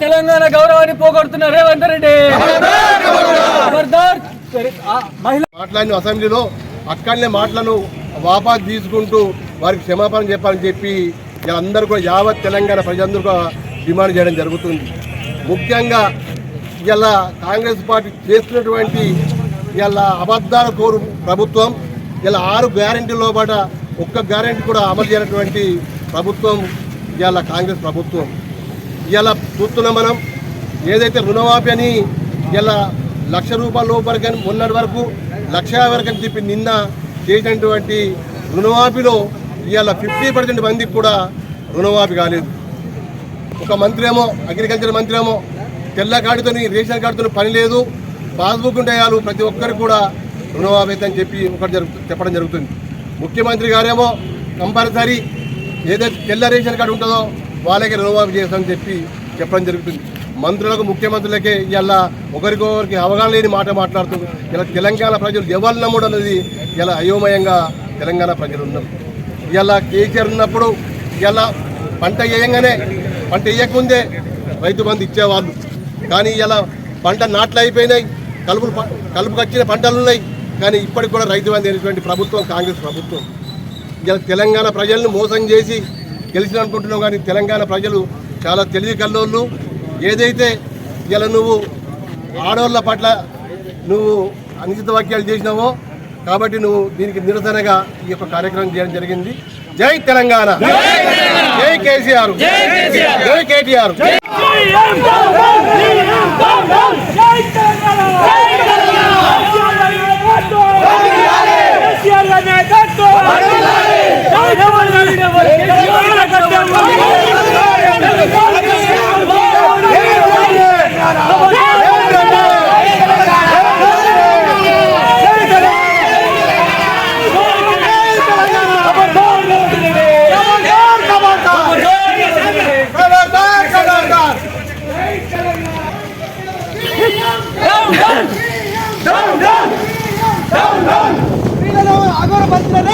తెలంగాణ గౌరవాన్ని పోగొడుతున్న రేవంత్ రెడ్డి. మాట్లాడిన అసెంబ్లీలో అక్కడనే మాటలను వాపస్ తీసుకుంటూ వారికి క్షమాపణ చెప్పాలని చెప్పి అందరూ కూడా యావత్ తెలంగాణ ప్రజలందరూ కూడా డిమాండ్ చేయడం జరుగుతుంది. ముఖ్యంగా ఇలా కాంగ్రెస్ పార్టీ చేస్తున్నటువంటి ఇలా అబద్ధాల కోరు ప్రభుత్వం ఇలా ఆరు గ్యారెంటీ లోపల ఒక్క గ్యారెంటీ కూడా అమలు చేయనటువంటి ప్రభుత్వం ఇవాళ కాంగ్రెస్ ప్రభుత్వం. ఇలా చూస్తున్నాం మనం ఏదైతే రుణమాఫీ అని ఇలా లక్ష రూపాయల లోపలికి అని మొన్నటి వరకు లక్ష వరకు అని చెప్పి నిన్న చేసినటువంటి రుణమాఫీలో ఇవాళ ఫిఫ్టీ పర్సెంట్ మందికి కూడా రుణమాఫీ కాలేదు. ఒక మంత్రి ఏమో అగ్రికల్చర్ మంత్రి ఏమో తెల్ల కార్డుతో రేషన్ కార్డుతో పని లేదు. పాస్బుక్ ఉంటే ప్రతి ఒక్కరికి కూడా రుణమాఫీ అని చెప్పి ఒకటి జరుగు చెప్పడం జరుగుతుంది. ముఖ్యమంత్రి గారేమో కంపల్సరీ ఏదైతే తెల్ల రేషన్ కార్డు ఉంటుందో వాళ్ళకి రుణమాఫీ చేస్తామని చెప్పి చెప్పడం జరుగుతుంది. మంత్రులకు ముఖ్యమంత్రులకే ఇలా ఒకరికొకరికి అవగాహన లేని మాట మాట్లాడుతూ ఇలా తెలంగాణ ప్రజలు ఎవరు నమ్ముడు అనేది ఇలా అయోమయంగా తెలంగాణ ప్రజలు ఉన్నారు ఇలా కేసీఆర్ ఉన్నప్పుడు ఇలా పంట వేయంగానే పంట వేయకముందే రైతు బంధు ఇచ్చేవాళ్ళు. కానీ ఇలా పంట నాట్లు అయిపోయినాయి కలుపులు ప- పంటలు ఉన్నాయి. కానీ ఇప్పటికి కూడా రైతు బంధు అయినటువంటి ప్రభుత్వం కాంగ్రెస్ ప్రభుత్వం ఇలా తెలంగాణ ప్రజలను మోసం చేసి గెలిచిన అనుకుంటున్నాం కానీ తెలంగాణ ప్రజలు చాలా తెలివి కల్లోళ్ళు ఏదైతే ఇలా నువ్వు ఆడవాళ్ళ పట్ల నువ్వు అనుచిత వాక్యాలు చేసినావో కాబట్టి నువ్వు దీనికి నిరసనగా ఈ యొక్క కార్యక్రమం చేయడం జరిగింది జై తెలంగాణ జై కేసీఆర్ జై కేటీఆర్ జై